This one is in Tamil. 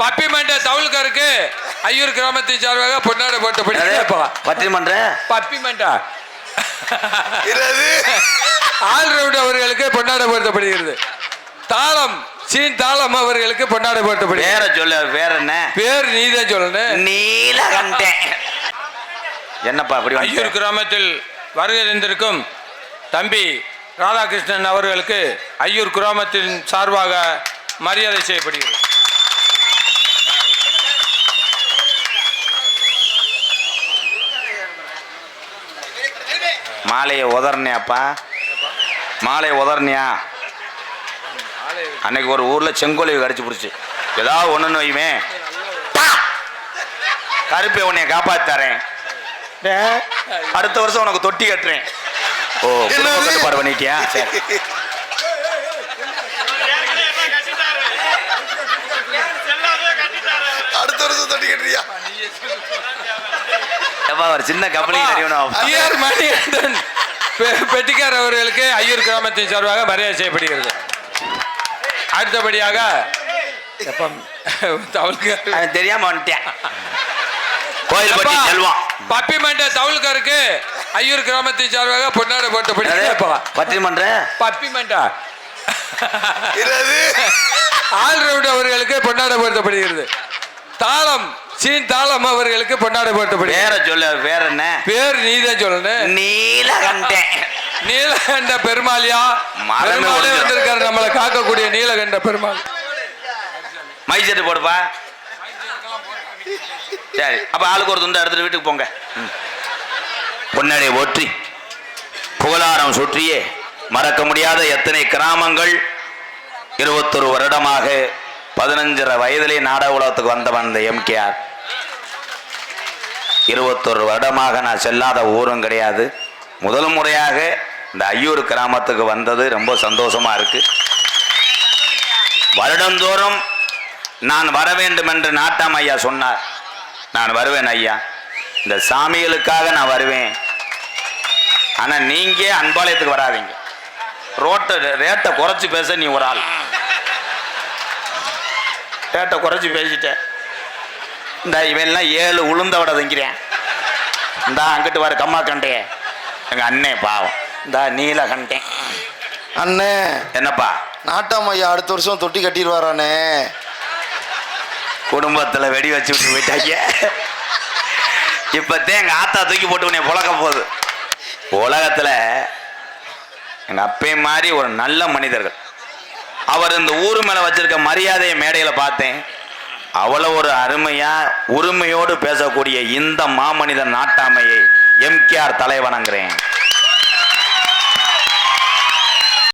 பப்பிமண்ட தவுள்காருக்கு ஐயூர் கிராமத்தின் சார்பாக பொன்னாட போட்டபடி பட்டிமன்ற பப்பிமண்டா என்னது? ஆல்ரவுண்ட் அவர்களுக்கு பொன்னாட போர்த்தப்படுகிறது தாளம் சீன் தாளம் அவர்களுக்கு பொன்னாட போர்த்தப்படுகிறது வேற சொல்ல வேற என்ன? பேர் நீதான் சொல்லணும். நீலகண்டேன். என்னப்பா அப்படி ஐயூர் கிராமத்தில் வருகை தந்திருக்கும் தம்பி ராதாகிருஷ்ணன் அவர்களுக்கு ஐயூர் கிராமத்தின் சார்பாக மரியாதை செய்யப்படுகிறது. மாலையை உதறனியாப்பா மாலையை உதறனியா அன்னைக்கு ஒரு ஊர்ல செங்கோலை கடிச்சு பிடிச்சி. ஏதாவது ஒண்ணுன்னு வைவேன் கருப்பை உன்னைய காப்பாத்தாரேன் அடுத்த வருஷம் உனக்கு தொட்டி கட்டுறேன். ஓ பண்ணிட்டியா? சரி. எப்பா ஒரு சின்ன கம்பெனி ஐயர் மணிகண்டன். பெட்டிக்கார் அவர்களுக்கு ஐயூர் கிராமத்தின் சார்பாக மரியாதை செய்யப்படுகிறது. அடுத்தபடியாக தெரியாம வந்துட்டேன். கோயில்பட்டி செல்வம் பப்பிமண்ட தவுள்காருக்கு ஐயூர் கிராமத்தின் சார்பாக பொன்னாட போட்டபடி பட்டிமன்ற பப்பிமண்டா என்னது? ஆல்ரவுண்ட் அவர்களுக்கு பொன்னாட போர்த்தப்படுகிறது தாளம். சீன் தாளம் அவர்களுக்கு பொன்னாட போர்த்தப்படுகிறது வேற சொல்ல வேற என்ன? பேர் நீதான் சொல்லணும். நீலகண்டேன். நீலகண்ட பெருமாளியா? பெருமாளே. வந்திருக்காரு நம்மளை காக்கக்கூடிய நீலகண்ட பெருமாள். மை செட்டு போடுப்பா. சரி அப்ப ஆளுக்கு ஒரு துண்டை எடுத்துட்டு வீட்டுக்கு போங்க. பொன்னடை ஒற்றி புகழாரம் சுற்றியே மறக்க முடியாத எத்தனை கிராமங்கள்? இருபத்தொரு வருடமாக பதினஞ்சரை வயதிலே நாடக உலகத்துக்கு வந்தவன் இந்த எம்கேஆர். இருபத்தொரு வருடமாக நான் செல்லாத ஊரும் கிடையாது. முதல் முறையாக இந்த ஐயூர் கிராமத்துக்கு வந்தது. ரொம்ப சந்தோஷமாக இருக்கு. வருடந்தோறும் நான் வர வேண்டும் என்று நாட்டாம் ஐயா சொன்னார். நான் வருவேன் ஐயா. இந்த சாமிகளுக்காக நான் வருவேன். ஆனால் நீங்கள் அன்பாலயத்துக்கு வராதீங்க. ரோட்டை ரேட்டை குறைச்சி பேச நீ ஒரு ஆள். ரேட்டை குறைச்சி பேசிட்டேன். இந்த இவன்லாம் ஏழு உளுந்த விட திங்கிறேன் இந்தா அங்கிட்டு வர கம்மா கண்டே. எங்க அண்ணே பாவம். இந்தா நீலகண்டேன் அண்ணே. என்னப்பா? நாட்டாம் ஐயா அடுத்த வருஷம் தொட்டி கட்டிடுவாரானே குடும்பத்துல வெடி வச்சு விட்டு போயிட்டாங்க இப்பத்தே எங்க ஆத்தா தூக்கி போட்டு உன்னை புழக்க போகுது. உலகத்துல எங்க அப்பே மாதிரி ஒரு நல்ல மனிதர்கள். அவர் இந்த ஊர் மேல வச்சிருக்க மரியாதையை மேடையில பார்த்தேன். அவ்வளோ ஒரு அருமையாக உரிமையோடு பேசக்கூடிய இந்த மாமனிதன் நாட்டாமையை எம்கேஆர் தலைவணங்குறேன்.